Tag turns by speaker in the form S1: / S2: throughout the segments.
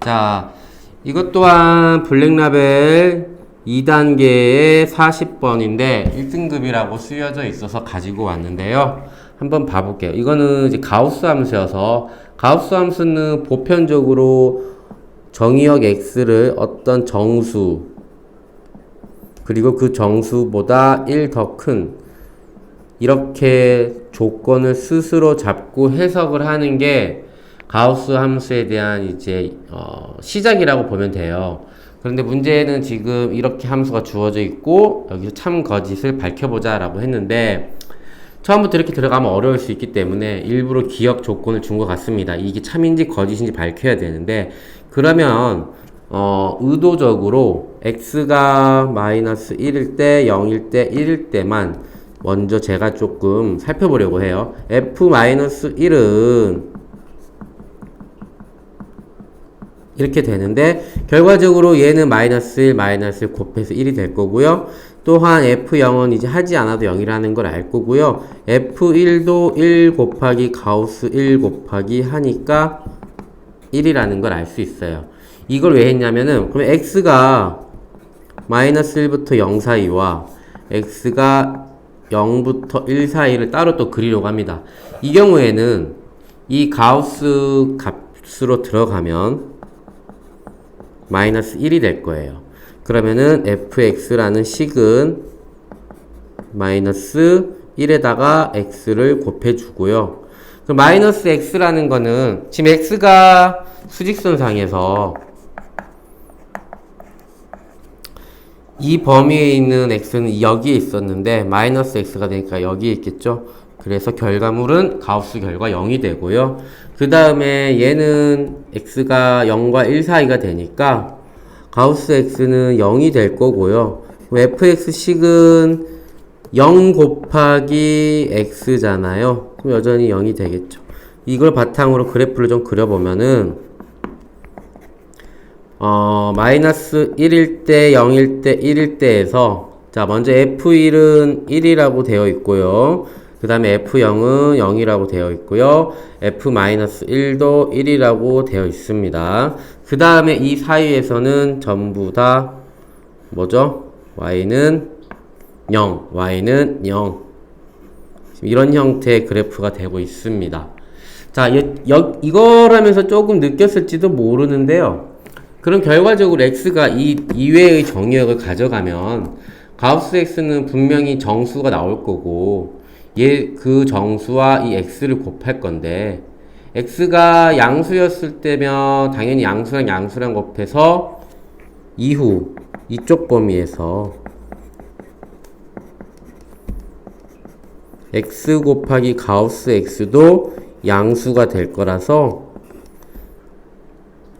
S1: 자, 이것 또한 블랙라벨 2단계의 40번인데 1등급이라고 쓰여져 있어서 가지고 왔는데요. 한번 봐볼게요. 이거는 이제 가우스 함수여서 가우스 함수는 보편적으로 정의역 x를 어떤 정수 그리고 그 정수보다 1 더 큰 이렇게 조건을 스스로 잡고 해석을 하는 게 가우스 함수에 대한 이제 어, 시작이라고 보면 돼요. 그런데 문제는 지금 이렇게 함수가 주어져 있고 여기서 참 거짓을 밝혀보자라고 했는데 처음부터 이렇게 들어가면 어려울 수 있기 때문에 일부러 기억 조건을 준 것 같습니다. 이게 참인지 거짓인지 밝혀야 되는데 그러면 어, 의도적으로 x가 마이너스 1일 때 0일 때 1일 때만 먼저 제가 조금 살펴보려고 해요. f 마이너스 1은 이렇게 되는데 결과적으로 얘는 마이너스 1 마이너스 1 곱해서 1이 될 거고요. 또한 F0은 이제 하지 않아도 0이라는 걸 알 거고요. F1도 1 곱하기 가우스 1 곱하기 하니까 1이라는 걸 알 수 있어요. 이걸 왜 했냐면은 그럼 x가 마이너스 1부터 0 사이와 x가 0부터 1 사이를 따로 또 그리려고 합니다. 이 경우에는 이 가우스 값으로 들어가면 마이너스 1이 될 거예요. 그러면은 fx라는 식은 마이너스 1에다가 x를 곱해주고요. 그 마이너스 x라는 거는 지금 x가 수직선상에서 이 범위에 있는 x는 여기에 있었는데 마이너스 x가 되니까 여기에 있겠죠. 그래서 결과물은 가우스 결과 0이 되고요. 그 다음에 얘는 x가 0과 1 사이가 되니까 가우스 x는 0이 될 거고요. fx식은 0 곱하기 x잖아요. 그럼 여전히 0이 되겠죠. 이걸 바탕으로 그래프를 좀 그려보면은 어, 마이너스 1일 때, 0일 때, 1일 때에서 자, 먼저 F1은 1이라고 되어 있고요. 그 다음에 F0은 0이라고 되어 있고요. F-1도 1이라고 되어 있습니다. 그 다음에 이 사이에서는 전부 다 뭐죠? Y는 0, Y는 0. 이런 형태의 그래프가 되고 있습니다. 자, 여, 여, 이걸 하면서 조금 느꼈을지도 모르는데요. 그럼 결과적으로 x가 이 이외의 정의역을 가져가면 가우스 x는 분명히 정수가 나올 거고 얘 그 정수와 이 x를 곱할 건데 x가 양수였을 때면 당연히 양수랑 양수랑 곱해서 이후 이쪽 범위에서 x 곱하기 가우스 x도 양수가 될 거라서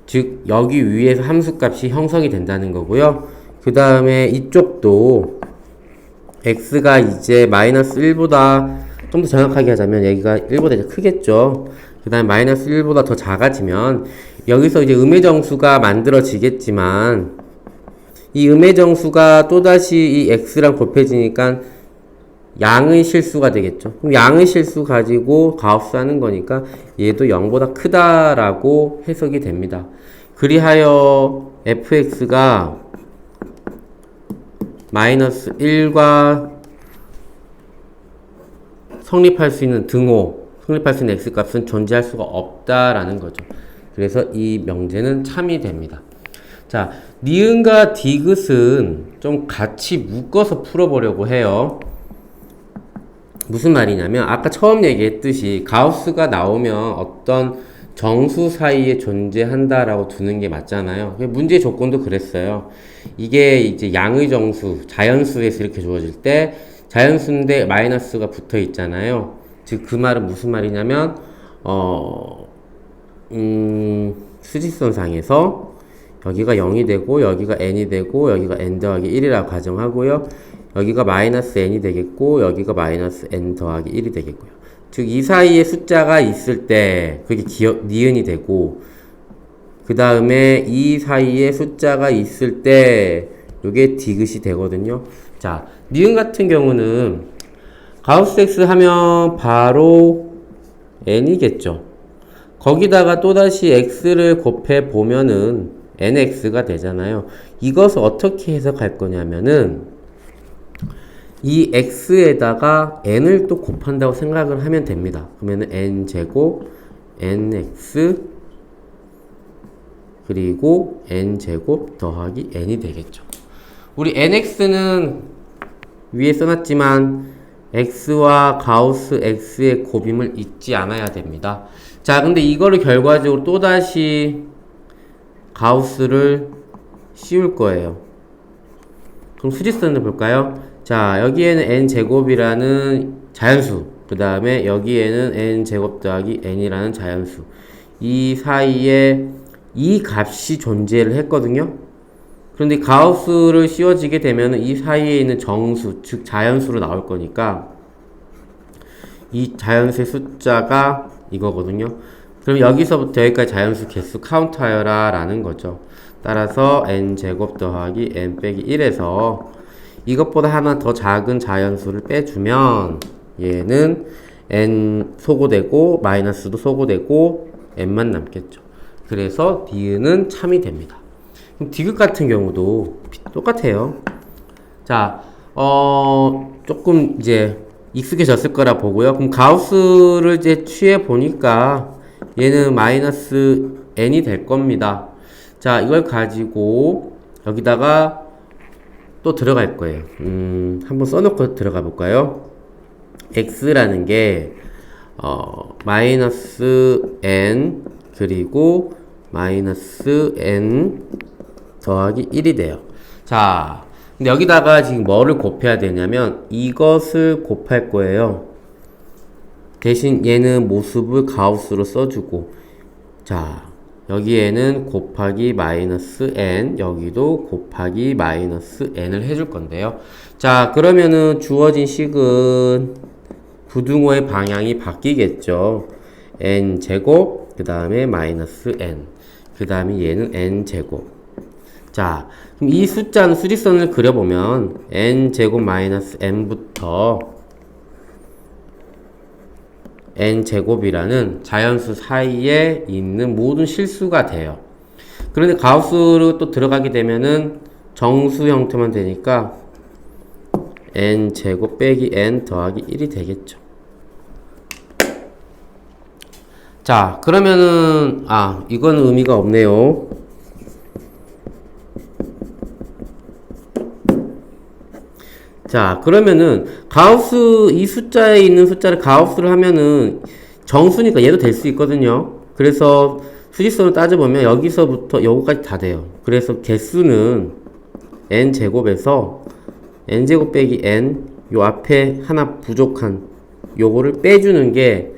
S1: 즉 여기 위에서 함수값이 형성이 된다는 거고요. 그 다음에 이쪽도 x가 이제 마이너스 1보다 좀 더 정확하게 하자면 여기가 1보다 이제 크겠죠. 그 다음에 마이너스 1보다 더 작아지면 여기서 이제 음의 정수가 만들어지겠지만 이 음의 정수가 또다시 이 x랑 곱해지니까 양의 실수가 되겠죠. 그럼 양의 실수 가지고 가우스 하는 거니까 얘도 0보다 크다라고 해석이 됩니다. 그리하여 fx가 마이너스 1과 성립할 수 있는 등호, 성립할 수 있는 x값은 존재할 수가 없다라는 거죠. 그래서 이 명제는 참이 됩니다. 자, 니은과 디귿은 좀 같이 묶어서 풀어보려고 해요. 무슨 말이냐면 아까 처음 얘기했듯이 가우스가 나오면 어떤 정수 사이에 존재한다라고 두는 게 맞잖아요. 문제 조건도 그랬어요. 이게 이제 양의 정수, 자연수에서 이렇게 주어질 때 자연수인데 마이너스가 붙어 있잖아요. 즉 그 말은 무슨 말이냐면 어, 음, 수직선상에서 여기가 0이 되고 여기가 n이 되고 여기가 n 더하기 1이라고 가정하고요. 여기가 마이너스 n이 되겠고 여기가 마이너스 n 더하기 1이 되겠고요. 즉 이 사이에 숫자가 있을 때 그게 기억 니은이 되고 그 다음에 이 사이에 숫자가 있을 때 이게 디귿이 되거든요. 자, 니은 같은 경우는 가우스 x 하면 바로 n이겠죠. 거기다가 또다시 x를 곱해 보면은 nx가 되잖아요. 이것을 어떻게 해석할 거냐면은 이 x에다가 n을 또 곱한다고 생각을 하면 됩니다. 그러면은 n 제곱 nx 그리고 n 제곱 더하기 n이 되겠죠. 우리 nx는 위에 써놨지만 x와 가우스 x의 곱임을 잊지 않아야 됩니다. 자, 근데 이거를 결과적으로 또다시 가우스를 씌울 거예요. 그럼 수직선을 볼까요? 자, 여기에는 n 제곱이라는 자연수, 그 다음에 여기에는 n 제곱 더하기 n이라는 자연수. 이 사이에 이 값이 존재를 했거든요. 그런데 가우스를 씌워지게 되면 이 사이에 있는 정수, 즉 자연수로 나올 거니까 이 자연수의 숫자가 이거거든요. 그럼 여기서부터 여기까지 자연수 개수 카운트하여라 라는 거죠. 따라서 n제곱 더하기 n 빼기 1에서 이것보다 하나 더 작은 자연수를 빼주면 얘는 n 소고되고 마이너스도 소고되고 n만 남겠죠. 그래서 D는 참이 됩니다. 그럼 디귿 같은 경우도 똑같아요. 자, 어, 조금 이제 익숙해졌을 거라 보고요. 그럼 가우스를 이제 취해 보니까 얘는 마이너스 n이 될 겁니다. 자, 이걸 가지고 여기다가 또 들어갈 거예요. 음, 한번 써놓고 들어가 볼까요? x라는 게, 어, 마이너스 n, 그리고 마이너스 n 더하기 1이 돼요. 자, 근데 여기다가 지금 뭐를 곱해야 되냐면 이것을 곱할 거예요. 대신 얘는 모습을 가우스로 써주고 자 여기에는 곱하기 마이너스 n 여기도 곱하기 마이너스 n을 해줄 건데요. 자 그러면은 주어진 식은 부등호의 방향이 바뀌겠죠. n 제곱 그 다음에 마이너스 n 그 다음에 얘는 n 제곱 자, 그럼 이 숫자는 수직선을 그려보면 n 제곱 마이너스 n부터 n 제곱이라는 자연수 사이에 있는 모든 실수가 돼요. 그런데 가우스로 또 들어가게 되면은 정수 형태만 되니까 n 제곱 빼기 n 더하기 1이 되겠죠. 자, 그러면은 아, 이건 의미가 없네요. 자, 그러면은 가우스 이 숫자에 있는 숫자를 가우스를 하면은 정수니까 얘도 될 수 있거든요. 그래서 수직선을 따져보면 여기서부터 여기까지 다 돼요. 그래서 개수는 n 제곱에서 n 제곱 빼기 n 요 앞에 하나 부족한 요거를 빼주는 게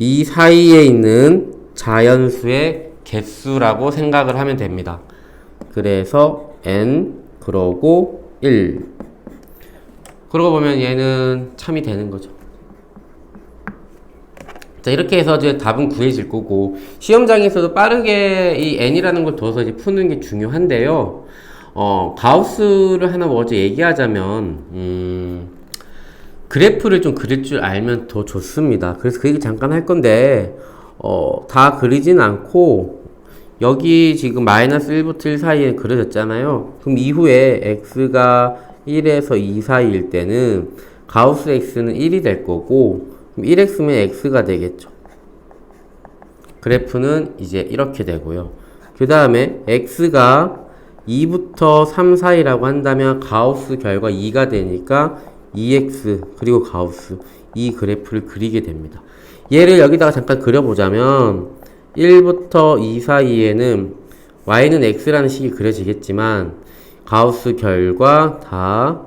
S1: 이 사이에 있는 자연수의 개수라고 생각을 하면 됩니다. 그래서 n 그러고 1 그러고 보면 얘는 참이 되는 거죠. 자, 이렇게 해서 이제 답은 구해질 거고, 시험장에서도 빠르게 이 n이라는 걸 둬서 이제 푸는 게 중요한데요. 어, 가우스를 하나 먼저 얘기하자면, 음, 그래프를 좀 그릴 줄 알면 더 좋습니다. 그래서 그 얘기 잠깐 할 건데, 어, 다 그리진 않고, 여기 지금 마이너스 1부터 1 사이에 그려졌잖아요. 그럼 이후에 x가 1에서 2 사이일 때는 가우스 x는 1이 될 거고, 그럼 1x면 x가 되겠죠. 그래프는 이제 이렇게 되고요. 그 다음에 x가 2부터 3 사이라고 한다면 가우스 결과 2가 되니까 2x 그리고 가우스 이 그래프를 그리게 됩니다. 얘를 여기다가 잠깐 그려보자면 1부터 2 사이에는 y는 x라는 식이 그려지겠지만 가우스 결과 다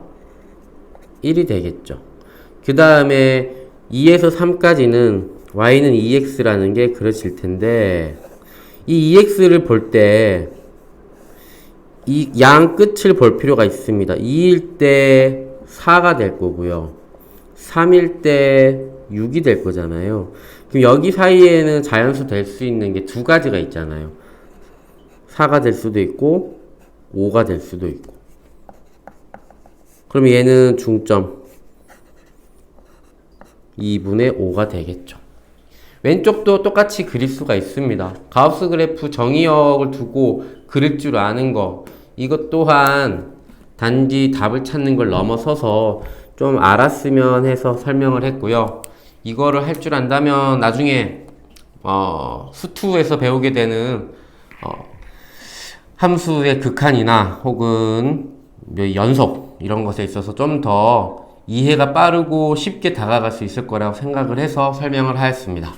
S1: 1이 되겠죠. 그 다음에 2에서 3까지는 y는 2x라는 게 그려질 텐데 이 2x를 볼 때 이 양 끝을 볼 필요가 있습니다. 2일 때 4가 될 거고요. 3일 때 6이 될 거잖아요. 그럼 여기 사이에는 자연수 될 수 있는 게 두 가지가 있잖아요. 4가 될 수도 있고 5가 될 수도 있고. 그럼 얘는 중점 2분의 5가 되겠죠. 왼쪽도 똑같이 그릴 수가 있습니다. 가우스 그래프 정의역을 두고 그릴 줄 아는 거 이것 또한 단지 답을 찾는 걸 넘어서서 좀 알았으면 해서 설명을 했고요. 이거를 할 줄 안다면 나중에 어, 수투에서 배우게 되는 어, 함수의 극한이나 혹은 뭐 연속 이런 것에 있어서 좀 더 이해가 빠르고 쉽게 다가갈 수 있을 거라고 생각을 해서 설명을 하였습니다.